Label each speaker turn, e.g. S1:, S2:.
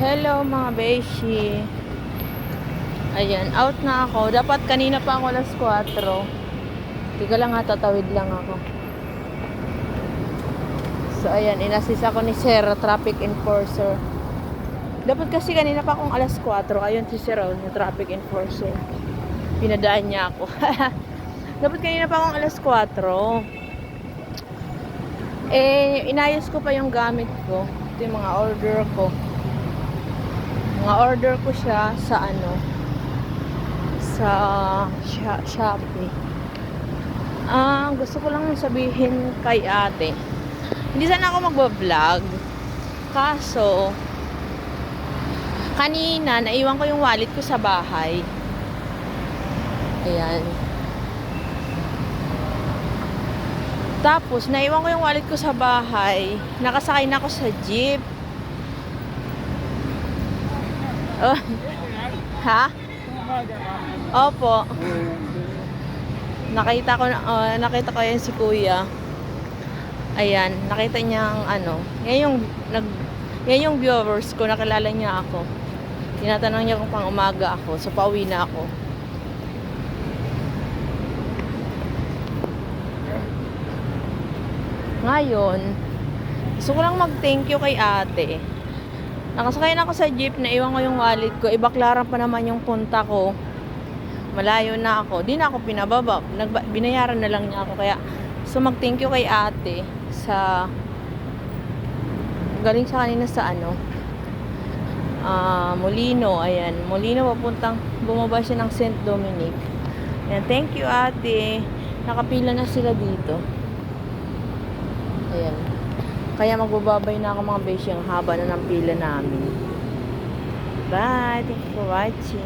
S1: Hello mga beshi. Ayan, out na ako. Dapat kanina pa ako alas 4. Tiga lang ha, tatawid lang ako. So ayan, inassist ako ni Sir, traffic enforcer. Dapat kasi kanina pa akong alas 4. Ayun si Sir, oh, traffic enforcer. Pinadaan niya ako. Dapat kanina pa akong alas 4. Eh, inayos ko pa yung gamit ko. Ito yung mga order ko. Mga order ko siya sa ano, sa Shopee. Ah, gusto ko lang sabihin kay ate. Hindi sana ako magbablog. Kaso, kanina, naiwan ko yung wallet ko sa bahay. Ayan. Tapos, naiwan ko yung wallet ko sa bahay. Nakasakay na ako sa jeep. Oh. ha? Opo. Nakita ko, ah, nakita ko yan si kuya. Ayan, nakita niya ang ano. Yan yung, nag, yan yung viewers ko, nakilala niya ako. Tinatanong niya kung pang umaga ako, so pauwi na ako. Ngayon, gusto ko lang mag-thank you kay ate. Nakasakay na ako sa jeep, naiwan ko yung wallet ko. Ibaklaran pa naman yung punta ko. Malayo na ako. Di na ako pinababa. Nagba- binayaran na lang niya ako. Kaya, so mag-thank you kay ate sa galing sa kanina sa ano ah Molino, ayan Molino papuntang bumaba siya ng St. Dominic ayan, thank you ate nakapila na sila dito ayan kaya magbababay na ako mga beshi ang haba na ng pila namin. Bye! Thank you for watching